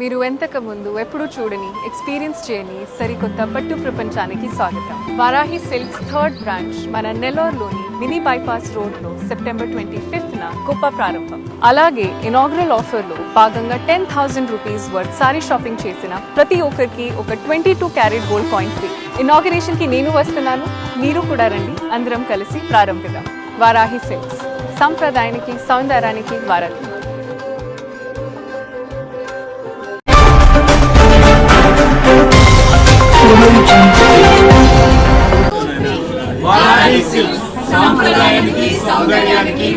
మీరు ఎంతకు ముందు ఎప్పుడూ చూడని ఎక్స్పీరియన్స్ చేయని సరికొత్త పట్టు ప్రపంచానికి స్వాగతం. వారాహి సిల్క్స్ థర్డ్ బ్రాంచ్ మన నెల్లూరులోని మినీ బైపాస్ రోడ్లో సెప్టెంబర్ ట్వంటీ ఫిఫ్త్ న గొప్ప ప్రారంభం. అలాగే ఇనాగ్రల్ ఆఫర్లో భాగంగా ten thousand rupees worth sari shopping చేసిన ప్రతి ఒక్కరికి ఒక twenty two carat gold coin free. ఇనాగరేషన్కి నేను వస్తున్నాను మీరు కూడా రండి అందరం కలిసి ప్రారంభిద్దాం. వారాహి సిల్క్స్. సంప్రదాయానికి సౌందర్యానికి వారధి. వారాహి సాంప్రదాయానికి సౌందర్యానికి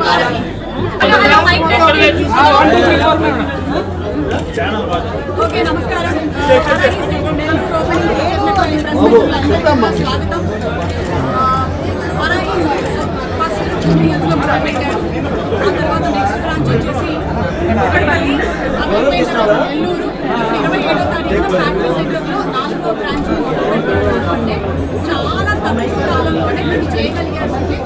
ఓకే నమస్కారం ఆ, తర్వాత నెక్స్ట్ బ్రాంచ్ వచ్చేసి కుక్కడపల్లి చాలా తక్కువ కాలంలోనే మేము చేయగలిగామంటే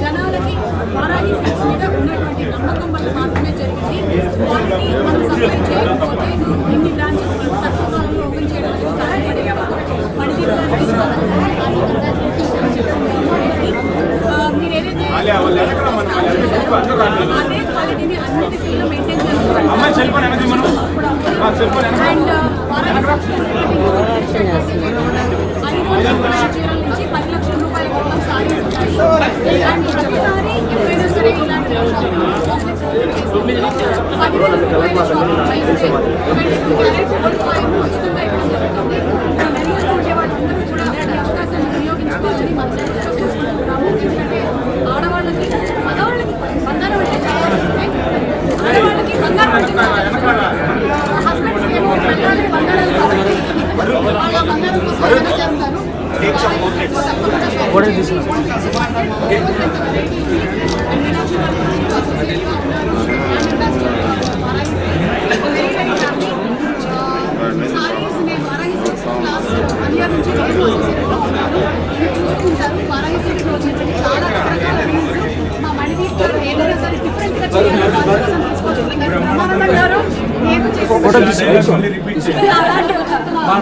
జనాలకి వారాహి సిల్క్స్ మీద ఉన్నటువంటి నమ్మకం వల్ల మాత్రమే జరిగింది. క్వాలిటీ మనం సప్లై చేయకపోతే ఇన్ని బ్రాంచెస్ తక్కువ కాలంలో ఓపెన్ చేయడం మీరు ఏదైతే అదే క్వాలిటీని అన్నిటి ఫీల్డ్లో మెయింటైన్ చేస్తున్నారు అండ్ చీరల నుంచి పది లక్షల రూపాయల మొత్తం సారీ ఉంటాయి అండ్ ప్రతిసారి ఎప్పుడైనా సరే ఇలాంటి కాంప్లెక్స్ పదివేల రూపాయల షాపింగ్ చేస్తే twenty two carat gold coin ఉచితంగా ఇవ్వడం జరుగుతుంది మన నెల్లూరులో ఉండే వాళ్ళందరూ కూడా ఈ అవకాశాన్ని వినియోగించుకోవాలని మన సంస్థలో చూసుకుంటున్నాము ఎందుకంటే ఆడవాళ్ళకి మగవాళ్ళకి బంగారం అంటే చాలా ఇష్టమే ఆడవాళ్ళకి బంగారం అంటే చాలా ఇష్టం హస్బెండ్స్ ఏమో పెళ్ళాలి బంగారాలు కాబట్టి వాళ్ళ బంగారం కోసం ఏమైనా చేస్తారు కూడా సారీస్ నేను Varahi silks last one year నుంచి నేను అసోసియేట్గా ఉన్నాను మీరు చూసుకుంటారు వారాహి సిల్క్స్లో వచ్చినటువంటి చాలా రకరకాల రీల్స్ మా మణిదీప్ గారు ఏదైనా సరే డిఫరెంట్గా చేయాలి వాళ్ళ కోసం తీసుకొచ్చుకుంటారు బ్రహ్మానందం గారు నేను చేసిన అలాంటి ఒక మా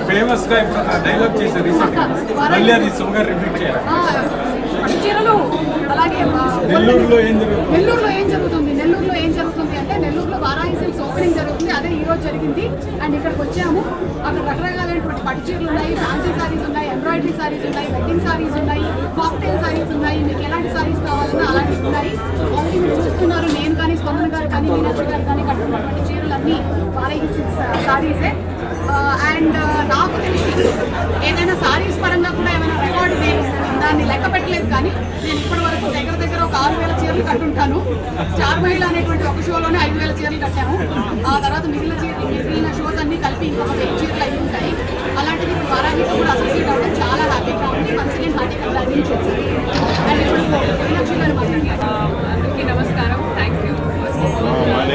ఫేమస్గా ఇప్పుడు డైలాగ్ చేశారు మళ్ళీ అది సుమగా రిపీట్ చేయాలి. చీరలు అలాగే నెల్లూరులో ఏం జరుగుతుంది? నెల్లూరులో ఏం జరుగుతుంది? నెల్లూరులో ఏం జరుగుతుంది అంటే నెల్లూరులో వారాహి సిల్క్స్ ఓపెనింగ్ జరుగుతుంది. అదే ఈ రోజు జరిగింది. అండ్ ఇక్కడికి వచ్చాము. అక్కడ రకరకాలైనటువంటి పట్టు చీరలు ఉన్నాయి ఫ్యాన్సీ సారీస్ ఉన్నాయి ఎంబ్రాయిడరీ సారీస్ ఉన్నాయి వెడ్డింగ్ సారీస్ ఉన్నాయి కాక్టైల్ సారీస్ ఉన్నాయి. మీకు ఎలాంటి సారీస్ కావాలన్నా అలాంటివి ఉన్నాయి. ఆల్రెడీ మీరు చూస్తున్నారు. నేను కానీ స్పందన గారు కానీ మీనాక్షి గారు కానీ కట్టుకున్నటువంటి చీరలన్నీ వారాహి సిల్క్స్ సారీసే అండ్ నాకు తెలిసి ఏదైనా సారీస్ పరంగా కూడా దాన్ని లెక్క పెట్టలేదు కానీ నేను ఇప్పటి వరకు దగ్గర దగ్గర ఒక ఆరు వేల చీరలు కట్టుంటాను. స్టార్ మహిళ అనేటువంటి ఒక షోలోనే ఐదు వేల చీరలు కట్టాము. ఆ తర్వాత మిగిలిన చీరలు మిగిలిన షోస్ అన్ని కలిపి ఇంకొక వెయ్యి చీరలు అయి ఉంటాయి. అలాంటిది ఇప్పుడు వారానికి కూడా అసోసియేట్ అవ్వడం చాలా హ్యాపీగా ఉంది. Once again hearty congratulations and ఇప్పుడు మీనాక్షి గారు మాట్లాడారు అందరికీ నమస్కారం. థ్యాంక్ యూ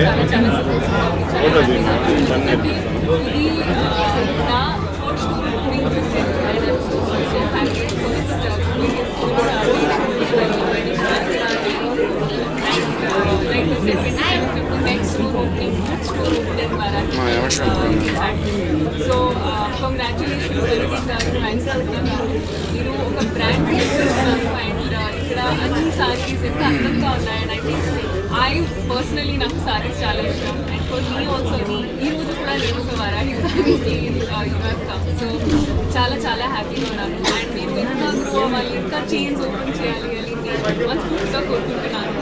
చాలా చాలా సంతోషం. ఇది నా నెక్స్ట్ ఓపెనింగ్ సో కంగ్రాచులేషన్స్ మీరు ఒక బ్రాండ్ తీసుకున్నారు అండ్ ఇక్కడ అన్ని సారీస్ ఎంత అందంగా ఉన్నాయి and I think I personally నాకు సారీస్ చాలా ఇష్టం. అండ్ ఫర్ మీ ఆల్సో ఈ రోజు కూడా నేను ఒక వరాహి సారీకి సో చాలా చాలా హ్యాపీగా ఉన్నాను అండ్ మీరు ఇంకా గ్రో అవ్వాలి ఇంకా చైన్స్ ఓపెన్ చేయాలి అని మనస్ఫూర్తిగా కోరుకుంటున్నాను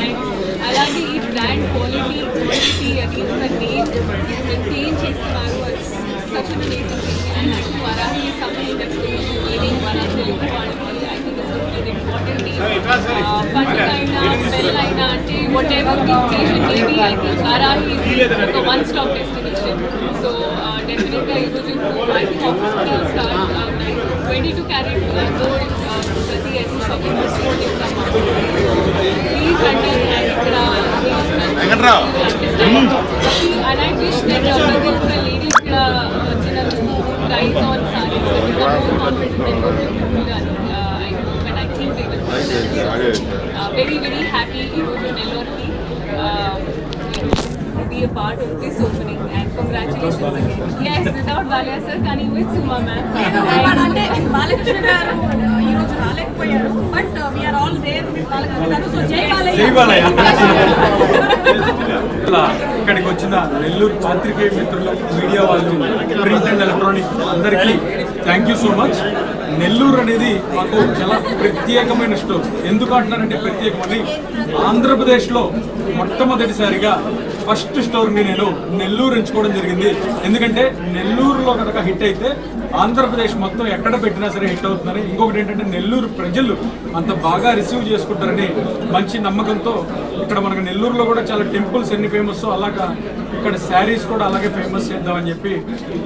అండ్ అలాగే ఈ బ్రాండ్ క్వాలిటీ క్వాలిటీ అది ఒక నేమ్ మెయింటైన్ చేస్తున్నారు such an amazing thing and I think Varahi is something an important name పండుగైనా పెళ్ళైనా అంటే whatever the occasion maybe I think Varahi ఒక వన్ స్టాప్ డెస్టినేషన్ సో డెఫినెట్గా ఈరోజు ఐ థింక్ ఆఫీస్ కూడా start twenty two carat gold ప్రతి ఎన్ని shopping please రండి and ఇక్కడ And I wish that uh, maybe the ladies ఇక్కడ వచ్చిన guys on sarees will very very happy ఈరోజు నెల్లూరుకి to be a part of this opening and congratulations without Balayya sir కానీ with Suma ma'am అంటే బాలకృష్ణ గారు ఈ రోజు రాలేకపోయారు but we are all there with Balakrishna so జై జై బాలయ్య. ఇక్కడికి వచ్చిన నెల్లూరు పాత్రికేయ మిత్రులు మీడియా వాళ్ళు ప్రింట్ అండ్ ఎలక్ట్రానిక్ అందరికీ thank you so much Nellore అనేది మాకు చాలా ప్రత్యేకమైన స్టోర్. ఎందుకు అంటున్నానంటే ప్రత్యేకమని ఆంధ్రప్రదేశ్లో మొట్టమొదటిసారిగా ఫస్ట్ స్టోర్ని నేను నెల్లూరు ఎంచుకోవడం జరిగింది. ఎందుకంటే నెల్లూరులో కనుక హిట్ అయితే ఆంధ్రప్రదేశ్ మొత్తం ఎక్కడ పెట్టినా సరే హిట్ అవుతుందని. ఇంకొకటి ఏంటంటే నెల్లూరు ప్రజలు అంత బాగా రిసీవ్ చేసుకుంటారని మంచి నమ్మకంతో ఇక్కడ మనకు నెల్లూరులో కూడా చాలా టెంపుల్స్ ఎన్ని ఫేమస్ అలాగా ఇక్కడ శారీస్ కూడా అలాగే ఫేమస్ చేద్దామని చెప్పి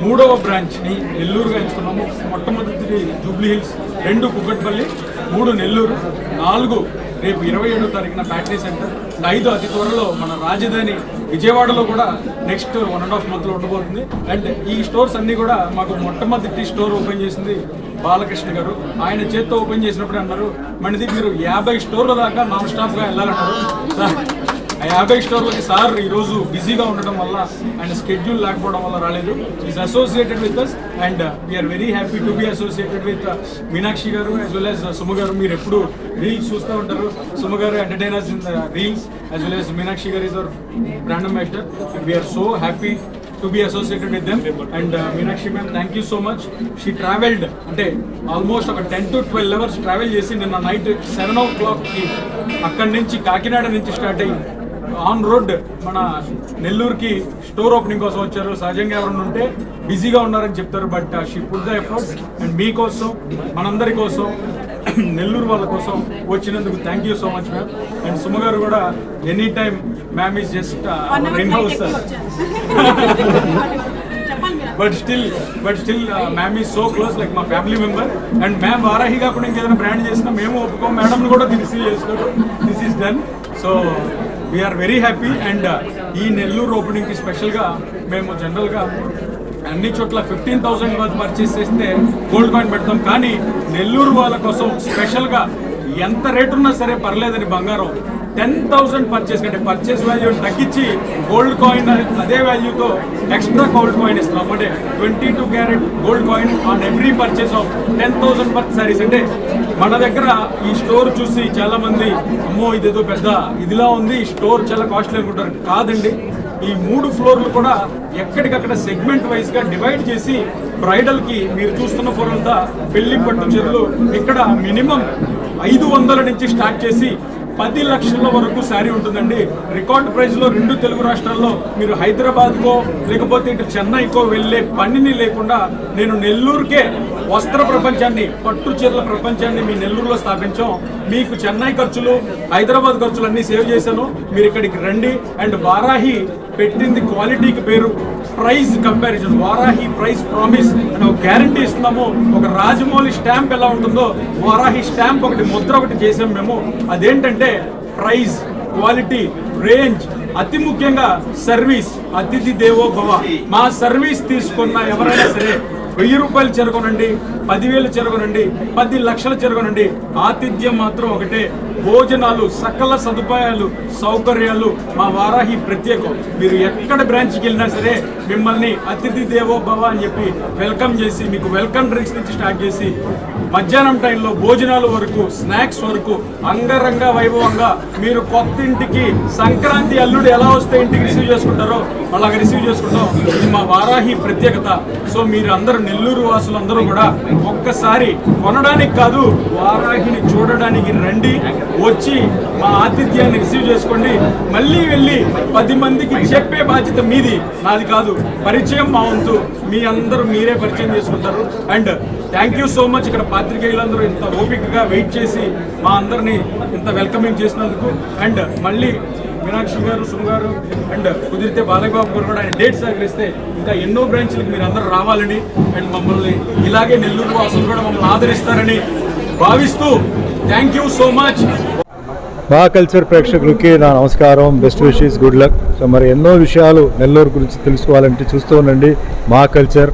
మూడవ బ్రాంచ్ని నెల్లూరుగా ఎంచుకున్నాము. మొట్టమొదటిది జూబ్లీ హిల్స్ రెండు కుక్కట్పల్లి మూడు నెల్లూరు నాలుగు రేపు ఇరవై ఏడో తారీఖున బ్యాటరీ సెంటర్ ఐదు అతి త్వరలో మన రాజధాని విజయవాడలో కూడా నెక్స్ట్ వన్ అండ్ హాఫ్ మంత్లో ఉండబోతుంది. అండ్ ఈ స్టోర్స్ అన్నీ కూడా మాకు మొట్టమొదటి స్టోర్ ఓపెన్ చేసింది బాలకృష్ణ గారు. ఆయన చేత్తో ఓపెన్ చేసినప్పుడు అన్నారు మనది మీరు యాభై స్టోర్ల దాకా నాన్ స్టాప్గా వెళ్ళాలన్నారు ఆ యాభై స్టోర్లకి సార్ ఈరోజు బిజీగా ఉండడం వల్ల అండ్ స్కెడ్యూల్ లేకపోవడం వల్ల రాలేదు. Is associated with us and we are very happy to be associated with Meenakshi garu as well as Suma గారు మీరు ఎప్పుడు రీల్స్ చూస్తూ ఉంటారు. Suma garu entertainers in the reels as well as Meenakshi garu is our brand ambassador we are so happy to be associated with them and Meenakshi ma'am thank you so much she travelled అంటే almost ఒక ten to twelve hours travel చేసి నిన్న night seven ఓ క్లాక్కి అక్కడి నుంచి కాకినాడ నుంచి start అయ్యింది. On road మన నెల్లూరుకి స్టోర్ ఓపెనింగ్ కోసం వచ్చారు. సహజంగా ఎవరైనా ఉంటే బిజీగా ఉన్నారని చెప్తారు but she put the efforts and మీకోసం మనందరి కోసం నెల్లూరు వాళ్ళ కోసం వచ్చినందుకు thank you so much ma'am and Suma garu కూడా any time ma'am is just in house but still but still ma'am is so close like మా family member and ma'am Varahi కాకుండా ఇంకేదైనా బ్రాండ్ చేసినా మేము ఒప్పుకోం. మేడం కూడా receive చేసుకోరు this is done so we are very happy and ఈ నెల్లూరు ఓపెనింగ్కి స్పెషల్గా మేము జనరల్గా అన్ని చోట్ల ఫిఫ్టీన్ థౌసండ్ వరకు పర్చేస్ చేస్తే గోల్డ్ కాయిన్ పెడతాం. కానీ నెల్లూరు వాళ్ళ కోసం స్పెషల్గా ఎంత రేటు ఉన్నా సరే పర్లేదని బంగారం. టెన్ థౌసండ్ పర్చేస్ అంటే పర్చేస్ వాల్యూ తగ్గించి గోల్డ్ కాయిన్ అదే వాల్యూతో ఎక్స్ట్రా గోల్డ్ కాయిన్ ఇస్తున్నాం. అంటే twenty two carat gold coin on every purchase of ten thousand per saris అంటే మన దగ్గర ఈ స్టోర్ చూసి చాలా మంది అమ్మో ఇదేదో పెద్ద ఇదిలా ఉంది ఈ స్టోర్ చాలా కాస్ట్లీ అనుకుంటారు. కాదండి. ఈ మూడు ఫ్లోర్లు కూడా ఎక్కడికక్కడ సెగ్మెంట్ వైజ్గా డివైడ్ చేసి బ్రైడల్కి మీరు చూస్తున్న ఫ్లోర్ అంతా పెళ్ళి పట్టు చీరలు ఇక్కడ మినిమం ఐదు వందల నుంచి స్టార్ట్ చేసి పది లక్షల వరకు శారీ ఉంటుందండి. రికార్డ్ ప్రైస్లో రెండు తెలుగు రాష్ట్రాల్లో మీరు హైదరాబాద్కో లేకపోతే ఇటు చెన్నైకో వెళ్ళే పనిని లేకుండా నేను నెల్లూరుకే వస్త్ర ప్రపంచాన్ని పట్టు చీరల ప్రపంచాన్ని మీ నెల్లూరులో స్థాపించాం. మీకు చెన్నై ఖర్చులు హైదరాబాద్ ఖర్చులు అన్ని సేవ్ చేశాను. మీరు ఇక్కడికి రండి. అండ్ వారాహి పెట్టింది క్వాలిటీకి పేరు price comparison. Varahi price promise అని ఒక గ్యారంటీ ఇస్తున్నాము. ఒక రాజమౌళి స్టాంప్ ఎలా ఉంటుందో వారాహి స్టాంప్ ఒకటి ముద్ర ఒకటి చేసాం మేము. అదేంటంటే ప్రైస్ క్వాలిటీ రేంజ్ అతి ముఖ్యంగా సర్వీస్ అతిథి దేవో భవ మా సర్వీస్ తీసుకున్న ఎవరైనా సరే వెయ్యి రూపాయలు చెరగొనండి పదివేలు చెరగొనండి పది లక్షలు చెరగొనండి. ఆతిథ్యం మాత్రం ఒకటే. భోజనాలు సకల సదుపాయాలు సౌకర్యాలు మా వారాహి ప్రత్యేకం. మీరు ఎక్కడ బ్రాంచ్కి వెళ్ళినా సరే మిమ్మల్ని అతిథి దేవో భవ అని చెప్పి వెల్కమ్ చేసి మీకు వెల్కమ్ డ్రింక్స్ నుంచి స్టార్ట్ చేసి మధ్యాహ్నం టైంలో భోజనాల వరకు స్నాక్స్ వరకు అంగరంగ వైభవంగా మీరు కొత్త ఇంటికి సంక్రాంతి అల్లుడు ఎలా వస్తే ఇంటికి రిసీవ్ చేసుకుంటారో అలాగ రిసీవ్ చేసుకుంటాం. ఇది మా వారాహి ప్రత్యేకత. సో మీరు అందరూ నెల్లూరు వాసులు అందరూ కూడా ఒక్కసారి కొనడానికి కాదు వారాహిని చూడడానికి రండి వచ్చి మా ఆతిథ్యాన్ని రిసీవ్ చేసుకోండి. మళ్ళీ వెళ్ళి పది మందికి చెప్పే బాధ్యత మీది నాది కాదు. పరిచయం మా వంతు మీ అందరూ మీరే పరిచయం చేసుకుంటారు. And thank you so much ఇక్కడ పాత్రికేయులందరూ ఇంత ఓపికగా వెయిట్ చేసి మా అందరినీ ఇంత వెల్కమింగ్ చేసినందుకు. అండ్ మళ్ళీ మీనాక్షి గారు సుమ గారు అండ్ కుదిరితే బాలయ్యబాబు గారు కూడా ఆయన డేట్ సహకరిస్తే ఇంకా ఎన్నో బ్రాంచ్లకు మీరు అందరూ రావాలని అండ్ మమ్మల్ని ఇలాగే నెల్లూరు వాసులు కూడా మమ్మల్ని ఆదరిస్తారని భావిస్తూ థ్యాంక్ యూ సో మచ్ మా కల్చర్ ప్రేక్షకులకి నా నమస్కారం. Best wishes. Good luck. So మరి ఎన్నో విషయాలు నెల్లూరు గురించి తెలుసుకోవాలంటే చూస్తూ ఉండండి. మా కల్చర్.